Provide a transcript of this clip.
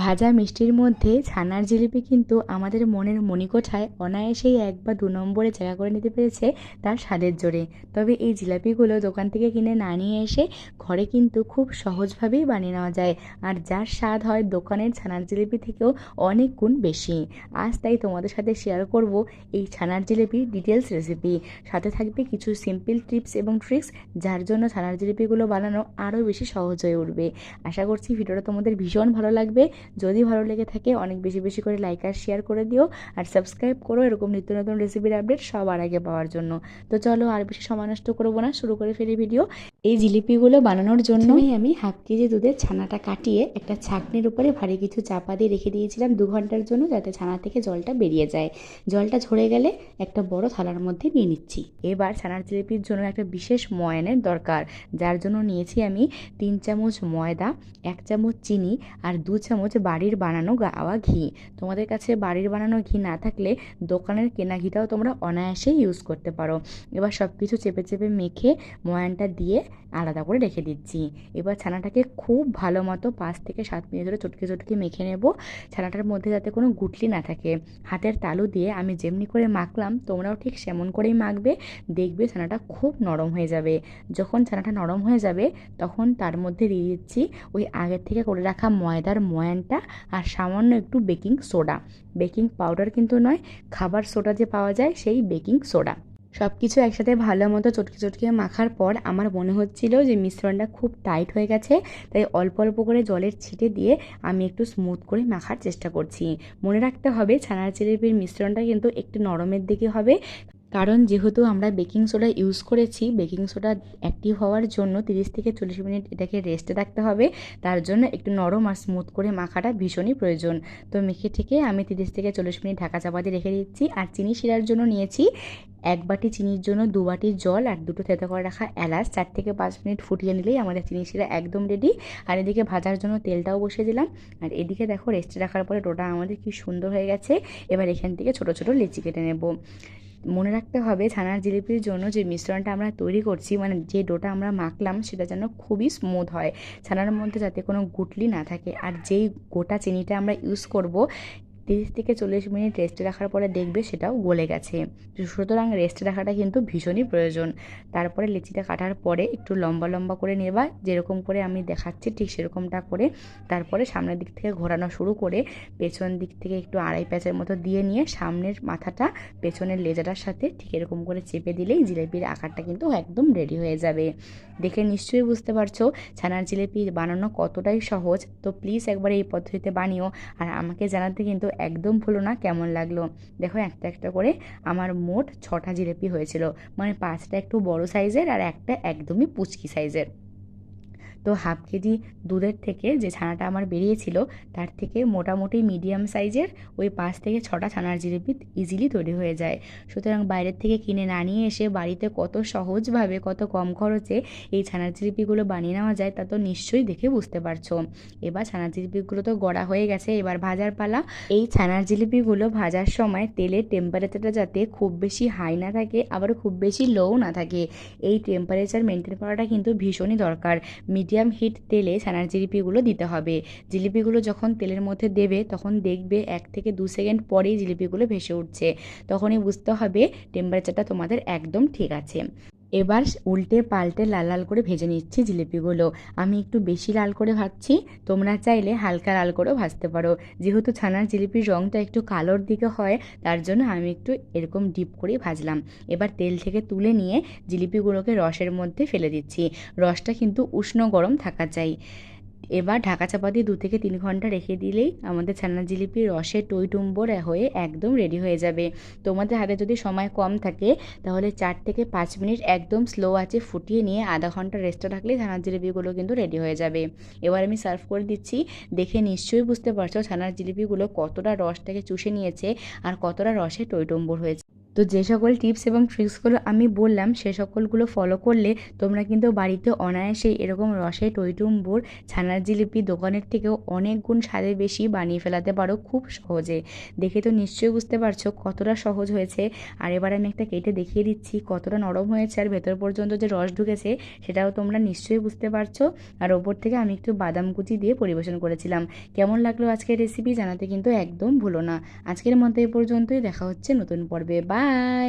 ভাজা মিষ্টির মধ্যে ছানার জিলিপি কিন্তু আমাদের মনের মণিকোঠায় অনায়াসেই এক বা দু নম্বরে জায়গা করে নিতে পেরেছে তার স্বাদের জোরে। তবে এই জিলাপিগুলো দোকান থেকে কিনে না নিয়ে এসে ঘরে কিন্তু খুব সহজভাবেই বানিয়ে নেওয়া যায়। আর যার স্বাদ হয় দোকানের ছানার জিলিপি থেকেও অনেক গুণ বেশি। আজ তাই তোমাদের সাথে শেয়ার করব এই ছানার জিলিপির ডিটেলস রেসিপি সাথে থাকবে কিছু সিম্পল টিপস এবং ট্রিক্স যার জন্য ছানার জিলিপিগুলো বানানো আরও বেশি সহজ হয়ে উঠবে। আশা করছি ভিডিওটা তোমাদের ভীষণ ভালো লাগবে। যদি ভালো লেগে থাকে অনেক বেশি বেশি করে লাইক আর শেয়ার করে দিও। আর সাবস্ক্রাইব করো এরকম নিত্য নতুন রেসিপির আপডেট সবার আগে পাওয়ার জন্য। তো চলো আর বেশি সময় নষ্ট করব না শুরু করে ফেলি ভিডিও এই জিলিপিগুলো বানানোর জন্য আমি হাফ কেজি দুধের ছানাটা কাটিয়ে একটা ছাকনির উপরে ভারী কিছু চাপা দিয়ে রেখে দিয়েছিলাম দু ঘণ্টার জন্য যাতে ছানা থেকে জলটা বেরিয়ে যায়। জলটা ঝরে গেলে একটা বড় থালার মধ্যে নিয়ে নিচ্ছি। এবার ছানার জিলিপির জন্য একটা বিশেষ ময়ানের দরকার। যার জন্য নিয়েছি আমি তিন চামচ ময়দা এক চামচ চিনি আর দু চামচ বাড়ির বানানো গাওয়া ঘি। তোমাদের কাছে বাড়ির বানানো ঘি না থাকলে দোকানের কেনা ঘিটাও তোমরা অনায়াসেই ইউজ করতে পারো। এবার সব কিছু চেপে চেপে মেখে ময়ানটা দিয়ে আলাদা করে রেখে দিচ্ছি। এবার ছানাটাকে খুব ভালো মতো পাঁচ থেকে সাত মিনিট ধরে চটকে চটকে মেখে নেব। ছানাটার মধ্যে যাতে কোনো গুটলি না থাকে। হাতের তালু দিয়ে আমি যেমনি করে মাখলাম, তোমরাও ঠিক সেমন করেই মাখবে। দেখবে ছানাটা খুব নরম হয়ে যাবে। যখন ছানাটা নরম হয়ে যাবে, তখন তার মধ্যে দিয়ে দিচ্ছি ওই আগের থেকে করে রাখা ময়দার ময়ানটা আর সামান্য একটু বেকিং সোডা বেকিং পাউডার কিন্তু নয়, খাবার সোডা যে পাওয়া যায় সেই বেকিং সোডা সব কিছু একসাথে ভালো মতো চটকে চটকে মাখার পর আমার মনে হচ্ছিল যে মিশ্রণটা খুব টাইট হয়ে গেছে, তাই অল্প অল্প করে জলের ছিটে দিয়ে আমি একটু স্মুথ করে মাখার চেষ্টা করছি। মনে রাখতে হবে ছানার জিলিপির মিশ্রণটা কিন্তু একটু নরমের দিকে হবে। কারণ যেহেতু আমরা বেকিং সোডা ইউজ করেছি, বেকিং সোডা অ্যাক্টিভ হওয়ার জন্য তিরিশ থেকে চল্লিশ মিনিট এটাকে রেস্টে রাখতে হবে। তার জন্য একটু নরম আর স্মুথ করে মাখাটা ভীষণই প্রয়োজন। তো মেখে থেকে আমি তিরিশ থেকে চল্লিশ মিনিট ঢাকা চাপা দিয়ে রেখে দিচ্ছি আর চিনি শিরার জন্য নিয়েছি এক বাটি চিনির জন্য দু বাটি জল আর দুটো থেতো করে রাখা এলাচ। চার থেকে পাঁচ মিনিট ফুটিয়ে নিলেই আমাদের চিনি শিরা একদম রেডি আর এদিকে ভাজার জন্য তেলটাও বসিয়ে দিলাম। আর এদিকে দেখো রেস্টে রাখার পরে ডোটা আমাদের কি সুন্দর হয়ে গেছে। এবার এখান থেকে ছোটো ছোটো লেচি কেটে নেব। মনে রাখতে হবে ছানার জিলিপির জন্য যে মিশ্রণটা আমরা তৈরি করছি মানে যে ডোটা আমরা মাখলাম সেটা যেন খুবই স্মুথ হয়। ছানার মধ্যে যাতে কোনো গুটলি না থাকে। আর যেই গোটা চিনিটা আমরা ইউজ করব তিরিশ থেকে চল্লিশ মিনিট রেস্টে রাখার পরে দেখবে সেটাও গলে গেছে। সুতরাং রেস্টে রাখাটা কিন্তু ভীষণই প্রয়োজন। তারপরে লিচিটা কাটার পরে একটু লম্বা লম্বা করে নেবা, যেরকম করে আমি দেখাচ্ছি ঠিক সেরকমটা করে। তারপরে সামনের দিক থেকে ঘোরানো শুরু করে পেছন দিক থেকে একটু আড়াই প্যাচের মতো দিয়ে নিয়ে সামনের মাথাটা পেছনের লেজাটার সাথে ঠিক এরকম করে চেপে দিলেই জিলেপির আকারটা কিন্তু একদম রেডি হয়ে যাবে। দেখে নিশ্চয়ই বুঝতে পারছ ছানার জিলেপি বানানো কতটাই সহজ। তো প্লিজ একবার এই পদ্ধতিতে বানিও। আর আমাকে জানাতে কিন্তু একদম ভুলো না কেমন লাগল। দেখো একটা একটা করে আমার মোট ছটা জিলিপি হয়েছিল। মানে পাঁচটা একটু বড় সাইজের আর একটা একদমই পুচকি সাইজের তো হাফ কেজি দুধের থেকে যে ছানাটা আমার বেরিয়েছিল, তার থেকে মোটামুটি মিডিয়াম সাইজের ওই পাঁচ থেকে ছটা ছানার জিলিপি ইজিলি তৈরি হয়ে যায়। সুতরাং বাইরের থেকে কিনে না নিয়ে এসে বাড়িতে কত সহজভাবে, কত কম খরচে এই ছানার জিলিপিগুলো বানিয়ে নেওয়া যায় তা তো নিশ্চয়ই দেখে বুঝতে পারছ। এবার ছানার জিলিপিগুলো তো গড়া হয়ে গেছে, এবার ভাজার পালা। এই ছানার জিলিপিগুলো ভাজার সময় তেলের টেম্পারেচারটা যাতে খুব বেশি হাই না থাকে, আবার খুব বেশি লোও না থাকে, এই টেম্পারেচার মেনটেন করাটা কিন্তু ভীষণই দরকার। মিডিয়াম হিট তেলে ছানার জিলিপিগুলো দিতে হবে। জিলিপিগুলো যখন তেলের মধ্যে দেবে, তখন দেখবে এক থেকে দু সেকেন্ড পরেই জিলিপিগুলো ভেসে উঠছে। তখনই বুঝতে হবে টেম্পারেচারটা তোমাদের একদম ঠিক আছে। এবার উল্টে পাল্টে লাল লাল করে ভেজে নিচ্ছি জিলিপিগুলো। আমি একটু বেশি লাল করে ভাজছি, তোমরা চাইলে হালকা লাল করেও ভাজতে পারো। যেহেতু ছানার জিলিপির রঙটা একটু কালোর দিকে হয়, তার জন্য আমি একটু এরকম ডিপ করেই ভাজলাম। এবার তেল থেকে তুলে নিয়ে জিলিপিগুলোকে রসের মধ্যে ফেলে দিচ্ছি। রসটা কিন্তু উষ্ণ গরম থাকা চাই। এবার ঢাকা চাপা দিয়ে দু থেকে তিন ঘণ্টা রেখে দিলেই আমাদের ছানা জিলিপি রসে টইটুম্বর হয়ে একদম রেডি হয়ে যাবে। তোমাদের হাতে যদি সময় কম থাকে, তাহলে চার থেকে পাঁচ মিনিট একদম স্লো আছে ফুটিয়ে নিয়ে আধা ঘণ্টা রেস্টে রাখলেই ছানার জিলিপিগুলো কিন্তু রেডি হয়ে যাবে। এবার আমি সার্ভ করে দিচ্ছি। দেখে নিশ্চয়ই বুঝতে পারছ ছানার জিলিপিগুলো কতটা রসটাকে চুষে নিয়েছে আর কতটা রসে টইটুম্বর হয়েছে। তো যে সকল টিপস এবং ট্রিক্সগুলো আমি বললাম, সে সকলগুলো ফলো করলে তোমরা কিন্তু বাড়িতে অনায়াসেই এরকম রসে টইটুম্বুর ছানার জিলিপি দোকানের থেকেও অনেক গুণ স্বাদে বেশি বানিয়ে ফেলাতে পারো খুব সহজে। দেখে তো নিশ্চয়ই বুঝতে পারছ কতটা সহজ হয়েছে। আর এবার আমি একটা কেটে দেখিয়ে দিচ্ছি কতটা নরম হয়েছে আর ভেতর পর্যন্ত যে রস ঢুকেছে, সেটাও তোমরা নিশ্চয়ই বুঝতে পারছ। আর ওপর থেকে আমি একটু বাদাম কুচি দিয়ে পরিবেশন করেছিলাম। কেমন লাগল আজকের রেসিপি জানাতে কিন্তু একদম ভুলো না। আজকের মতো এই পর্যন্তই, দেখা হচ্ছে নতুন পর্বে। Bye.